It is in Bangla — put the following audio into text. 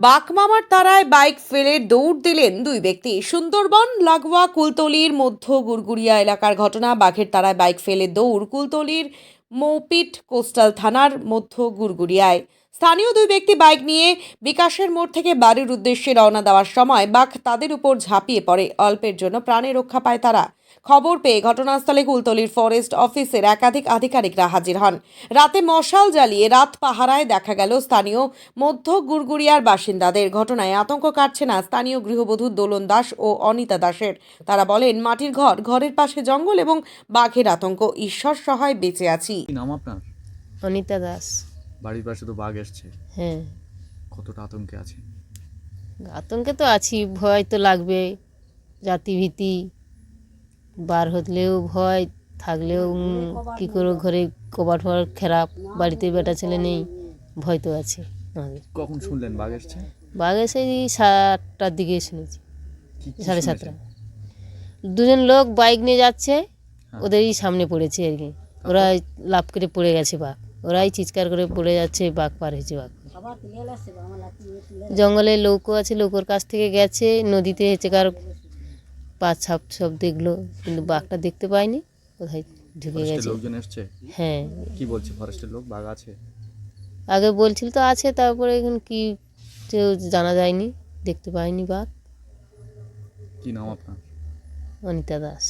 বাকমামার তারায় বাইক ফেলে দৌড় দিলেন দুই ব্যক্তি। সুন্দরবন, লাগোয়া, কুলতলির মধ্য গুরগুরিয়া এলাকার ঘটনা। বাঘের তারায় বাইক ফেলে দৌড় কুলতলির মৌপিট কোস্টাল থানার মধ্য গুরগুরিয়ায় স্থানীয় দুই ব্যক্তি বাইক নিয়ে বিকাশের মোড় থেকে বাড়ির উদ্দেশ্যে রওনা দেওয়ার সময় বাঘ তাদের উপর ঝাঁপিয়ে পড়ে। অল্পের জন্য প্রাণে রক্ষা পায় তারা। খবর পেয়ে ঘটনাস্থলে কুলতলির ফরেস্ট অফিসের একাধিক আধিকারিকরা হাজির হন। রাতে মশাল জ্বালিয়ে রাত পাহারায় দেখা গেল স্থানীয় মধ্য গুড়গুড়িয়ার বাসিন্দাদের। ঘটনায় আতঙ্ক কাটছে না স্থানীয় গৃহবধূ দোলন দাস ও অনিতা দাসের। তারা বলেন মাটির ঘর ঘরের পাশে জঙ্গল এবং বাঘের আতঙ্ক। ঈশ্বর সহায় বেঁচে আছি। কি নাম আপনার? অনিতা দাস। বাড়ির পাশে তো বাঘ এসছে। হ্যাঁ। কতটা আতঙ্কে আছে? আতঙ্কে তো আছি ভয় তো লাগবে জাতিভীতি। বার হলেও ভয় থাকলেও কি করে ঘরে কবার ফবার খারাপ বাড়িতে বেটা ছেলে নেই ভয় তো আছে আমাদের। কখন শুনলেন বাঘ এসছে? বাঘ এসে এই সাতটার দিকে শুনেছি সাড়ে সাতটা। দুজন লোক বাইক নিয়ে যাচ্ছে হ্যাঁ। ওদেরই সামনে পড়েছে আর কি। ওরা লাভ করে পড়ে গেছে বাঘ। ওরাই চিৎকার করে পড়ে যাচ্ছে বাঘ পার হয়েছে বাঘ। জঙ্গলে লৌকো আছে লৌকোর কাছ থেকে গেছে নদীতে হেঁচে কার পা ছাপ সব দেখল কিন্তু বাঘটা দেখতে পাইনি কোথায় ঢুকে গেছে। লোকজন এসছে? হ্যাঁ। কি বলছে ফরেস্টের লোক? বাঘ আছে? আগে বলছিল তো আছে তারপরে এখন কি কেউ জানা যায়নি দেখতে পাইনি বাঘ। কি নাম আপনার? অনিতা দাস।